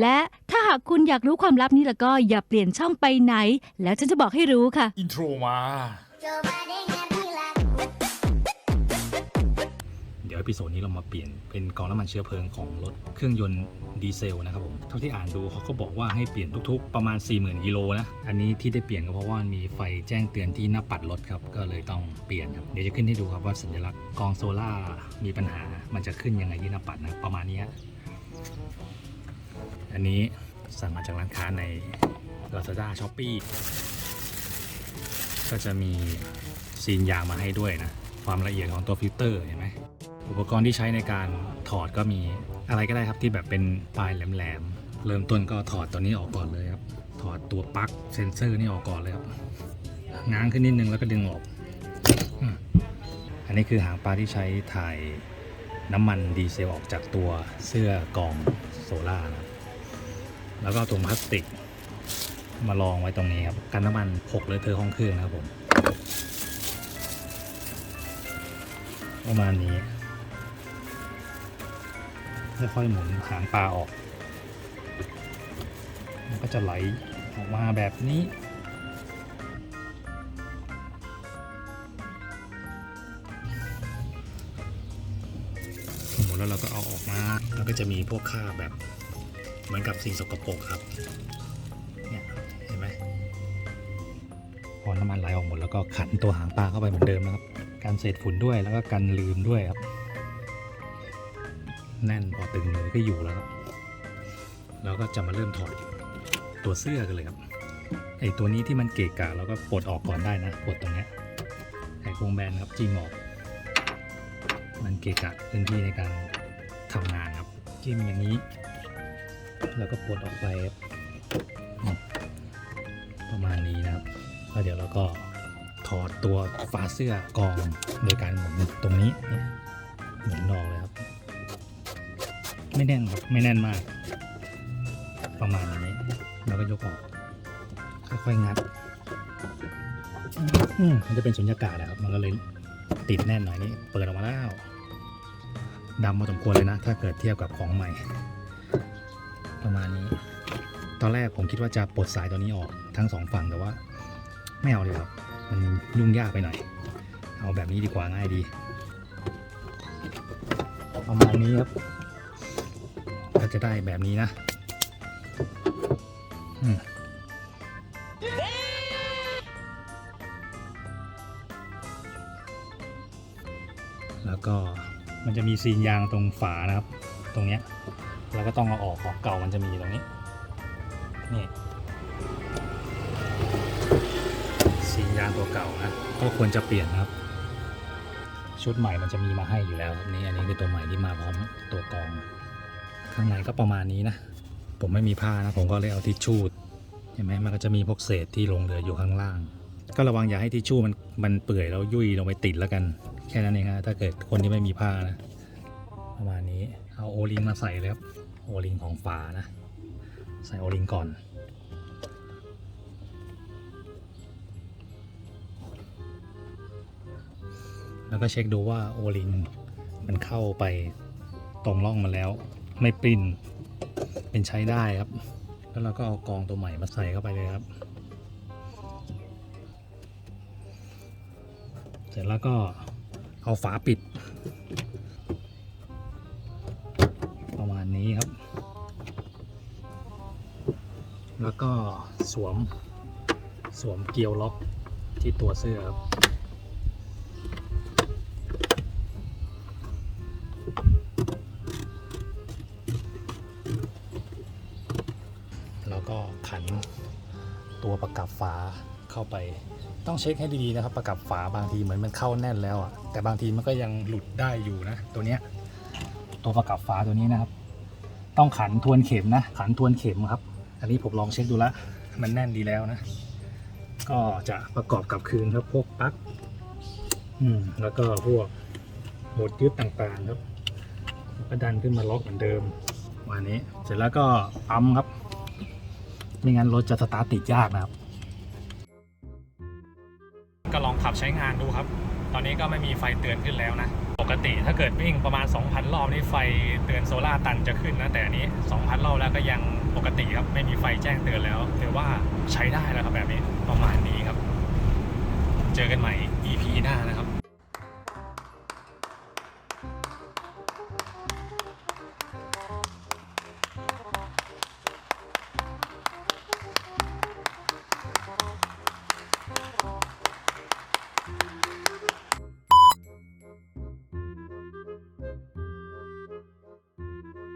และถ้าหากคุณอยากรู้ความลับนี้แล้วก็อย่าเปลี่ยนช่องไปไหน แล้วฉันจะบอกให้รู้ค่ะ อินโทรมา เดี๋ยวอพิโซดนี้เรามาเปลี่ยนเป็นกองน้ำมันเชื้อเพลิงของรถเครื่องยนต์ดีเซลนะครับผมเท่าที่อ่านดูเขาก็บอกว่าให้เปลี่ยนทุกๆ ประมาณ 40,000กิโลนะ อันนี้ที่ได้เปลี่ยนก็เพราะว่ามันมีไฟแจ้งเตือนที่หน้าปัดรถครับก็เลยต้องเปลี่ยนครับเดี๋ยวจะขึ้นให้ดูครับว่าสัญลักษณ์กองโซล่าร์มีปัญหามันจะขึ้นยังไงที่หน้าปัดนะประมาณนี้ฮะ อันนี้สั่งมาจากร้านค้าใน Lazada Shopee ก็จะมีซีนยางมาให้ด้วยนะ ความละเอียดของตัวฟิลเตอร์เห็นไหมอุปกรณ์ที่ใช้ในการถอดก็มีอะไรก็ได้ครับที่แบบเป็นปลายแหลมๆ เริ่มต้นก็ถอดตัวนี้ออกก่อนเลยครับ ถอดตัวปลั๊กเซนเซอร์นี่ออกก่อนเลยครับ ง้างขึ้นนิดนึงแล้วก็ดึงออก อันนี้คือหางปลาที่ใช้ถ่ายน้ำมันดีเซลออกจากตัวเสื้อกอง โซล่านะครับแล้วก็ถุงพลาสติก มาลองไว้ตรงนี้ครับกันน้ำมันหกเลยเธอห้องเครื่องนะครับผมประมาณนี้ค่อยๆหมุนหางปลาออก มันก็จะไหลออกมาแบบนี้ แล้วเราก็เอาออกมาแล้วก็จะมีพวกคราแบบเหมือนกับสิ่งสกปรกครับเนี่ยเห็นไหมพอน้ำมันไหลออกหมดแล้วก็ขันตัวหางปลาเข้าไปเหมือนเดิมนะครับการเศษฝุ่นด้วยแล้วก็กันลืมด้วยครับ แน่นพอตึงเลยก็อยู่แล้วครับแล้วก็จะมาเริ่มถอดตัวเสื้อกันเลยครับไอตัวนี้ที่มันเกะกะเราก็ปลดออกก่อนได้นะปลดตรงเนี้ยไอโครงแบนครับจิ้มออก มันเกะกะพื้นที่ในการทำงานครับจิ้มอย่างนี้ แล้วก็ปลดออกไปประมาณนี้นะครับแล้วเดี๋ยวเราก็ถอดตัวฝาเสื้อกองโดยการหมุนตรงนี้เหมุนออกเลยครับ ไม่แน่นครับไม่แน่นมาก ประมาณนี้แล้วก็ยกออกค่อยๆงัดอืมมันจะเป็นสุญญากาศนะครับมันก็เลยติดแน่นหน่อยนี่เปิดออกมาแล้ว ดำมาสมควรเลยนะ ถ้าเกิดเทียบกับของใหม่ ประมาณนี้ ตอนแรกผมคิดว่าจะปลดสายตัวนี้ออกทั้งสองฝั่งแต่ว่าไม่เอาเลยครับ มันยุ่งยากไปหน่อย เอาแบบนี้ดีกว่าง่ายดี ประมาณนี้ครับ ก็จะได้แบบนี้นะแล้วก็ มันจะมีซีนยางตรงฝานะครับ ตรงเนี้ยเราก็ต้องเอาออกของเก่ามันจะมีตรงนี้นี่ซีนยางตัวเก่านะก็ควรจะเปลี่ยนนะครับ ชุดใหม่มันจะมีมาให้อยู่แล้วนี่อันนี้คือตัวใหม่ที่มาพร้อมตัวกอง ข้างในก็ประมาณนี้นะ ผมไม่มีผ้านะ ผมก็เลยเอาทิชชู่เห็นไหมมันก็จะมีพวกเศษที่ลงเหลืออยู่ข้างล่าง ก็ระวังอย่าให้ทิชชู่มันมันเปื่อยแล้วยุ่ยลงไปติดแล้วกัน แค่นั้นเองฮะถ้าเกิดคนที่ไม่มีผ้านะ ประมาณนี้เอาโอลิงมาใส่เลยครับโอลิงของฝานะ ใส่โอลิงก่อนแล้วก็เช็คดูว่าโอลิงมันเข้าไปตรงร่องมาแล้ว ไม่ปริ้นเป็นใช้ได้ครับ แล้วเราก็เอากองตัวใหม่มาใส่เข้าไปเลยครับ เสร็จแล้วก็ เอาฝาปิด ประมาณนี้ครับ แล้วก็สวมสวมเกลียวล็อกที่ตัวเสื้อครับแล้วก็ขันตัวประกับฝา เข้าไป ต้องเช็คให้ดีๆนะครับ ประกับฝาบางทีเหมือนมันเข้าแน่นแล้วอะแต่บางทีมันก็ยังหลุดได้อยู่นะ ตัวเนี้ยตัวประกับฝาตัวนี้นะครับ ต้องขันทวนเข็มนะ ขันทวนเข็มครับ อันนี้ผมลองเช็คดูแล้วมันแน่นดีแล้วนะ ก็จะประกอบกับคืนครับพวกปลั๊กอืมแล้วก็พวกโหมดยึดต่างๆครับแล้วก็ดันขึ้นมาล็อกเหมือนเดิมวันนี้ เสร็จแล้วก็ปั๊มครับ ไม่งั้นรถจะสตาร์ทติดยากนะครับ ใช้งานดูครับ ตอนนี้ก็ไม่มีไฟเตือนขึ้นแล้วนะ ปกติถ้าเกิดวิ่งประมาณ 2,000 รอบนี่ไฟเตือนโซล่าตันจะขึ้นนะ แต่อันนี้ 2,000 รอบแล้วก็ยังปกติครับ ไม่มีไฟแจ้งเตือนแล้วถือว่าใช้ได้แล้วครับแบบนี้ประมาณนี้ครับ เจอกันใหม่ EP หน้านะครับ